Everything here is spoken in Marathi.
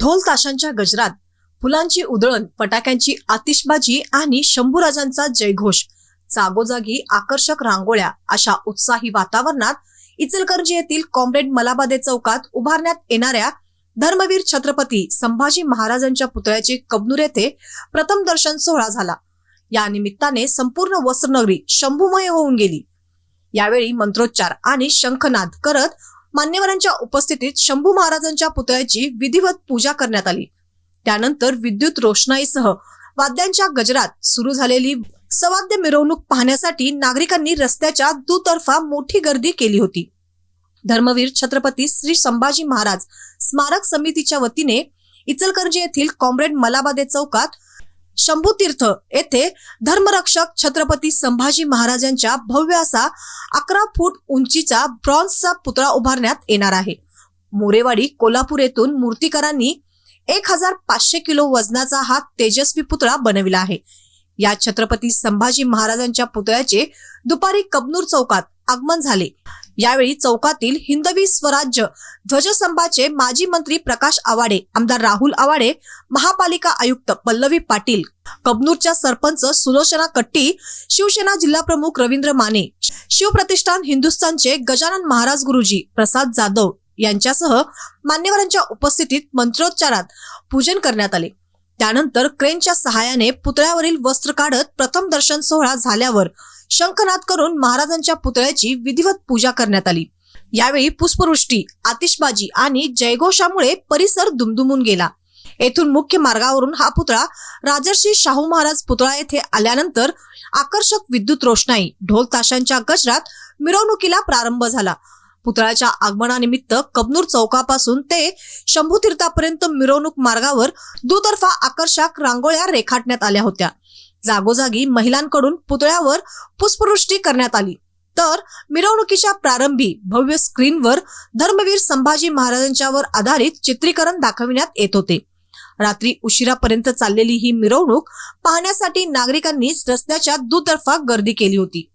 ढोल ताशांच्या गजरात फुलांची उधळण फटाक्यांची आतिषबाजी आणि शंभूराजांचा जयघोष. जागोजागी आकर्षक रांगोळ्या अशा उत्साही वातावरणात इचलकरंजी येथील कॉम्रेड मलाबादे चौकात उभारण्यात येणाऱ्या धर्मवीर छत्रपती संभाजी महाराजांच्या पुतळ्याचे कबनूर येथे प्रथम दर्शन सोहळा झाला. या निमित्ताने संपूर्ण वस्त्रनगरी शंभूमय होऊन गेली. यावेळी मंत्रोच्चार आणि शंखनाद करत मान्यवरांच्या उपस्थितीत शंभू महाराजांच्या पुतळ्याची विधिवत पूजा करण्यात आली. त्यानंतर विद्युत रोषणाईसह वाद्यांच्या गजरात सुरू झालेली सवाद्य मिरवणूक पाहण्यासाठी नागरिकांनी रस्त्याच्या दुतर्फा मोठी गर्दी केली होती. धर्मवीर छत्रपती श्री संभाजी महाराज स्मारक समितीच्या वतीने इचलकरंजी येथील कॉम्रेड मलाबादे चौकात शंभूतीर्थ येथे धर्मरक्षक छत्रपती संभाजी महाराजांच्या भव्य असा अकरा फूट उंचीचा ब्रॉन्झचा पुतळा उभारण्यात येणार आहे. मोरेवाडी कोल्हापूर येथून मूर्तीकारांनी एक हजार पाचशे किलो वजनाचा हा तेजस्वी पुतळा बनविला आहे. या छत्रपती संभाजी महाराजांच्या पुतळ्याचे दुपारी कबनूर चौकात आगमन झाले. यावेळी चौकातील हिंदवी स्वराज्य ध्वजस्तंभाचे माजी मंत्री प्रकाश आवाडे आमदार राहुल आवाडे महापालिका आयुक्त पल्लवी पाटील कबनूरच्या सरपंच सुलोचना कट्टी शिवसेना जिल्हाप्रमुख रवींद्र माने शिवप्रतिष्ठान हिंदुस्थानचे गजानन महाराज गुरुजी प्रसाद जाधव यांच्यासह मान्यवरांच्या उपस्थितीत मंत्रोच्चारात पूजन करण्यात आले. त्यानंतर क्रेनच्या सहाय्याने पुतळ्यावरील वस्त्र काढत प्रथम दर्शन सोहळा झाल्यावर शंखनाद करून महाराजांच्या पुतळ्याची विधिवत पूजा करण्यात आली. यावेळी पुष्पवृष्टी आतिषबाजी आणि जयघोषामुळे परिसर दुमदुमून गेला. येथून मुख्य मार्गावरून हा पुतळा राजर्षी शाहू महाराज पुतळा येथे आल्यानंतर आकर्षक विद्युत रोषणाई ढोल ताशांच्या गजरात मिरवणुकीला प्रारंभ झाला. पुतळ्याच्या आगमनानिमित्त कबनूर चौकापासून ते शंभूतीर्थापर्यंत मिरवणूक मार्गावर दुतर्फा आकर्षक रांगोळ्या रेखाटण्यात आल्या होत्या. जागोजागी महिलांकडून पुतळ्यावर पुष्पवृष्टी करण्यात आली. तर मिरवणुकीच्या प्रारंभी भव्य स्क्रीनवर धर्मवीर संभाजी महाराजांच्यावर आधारित चित्रीकरण दाखविण्यात येत होते. रात्री उशिरापर्यंत चाललेली ही मिरवणूक पाहण्यासाठी नागरिकांनीच रस्त्याच्या दुतर्फा गर्दी केली होती.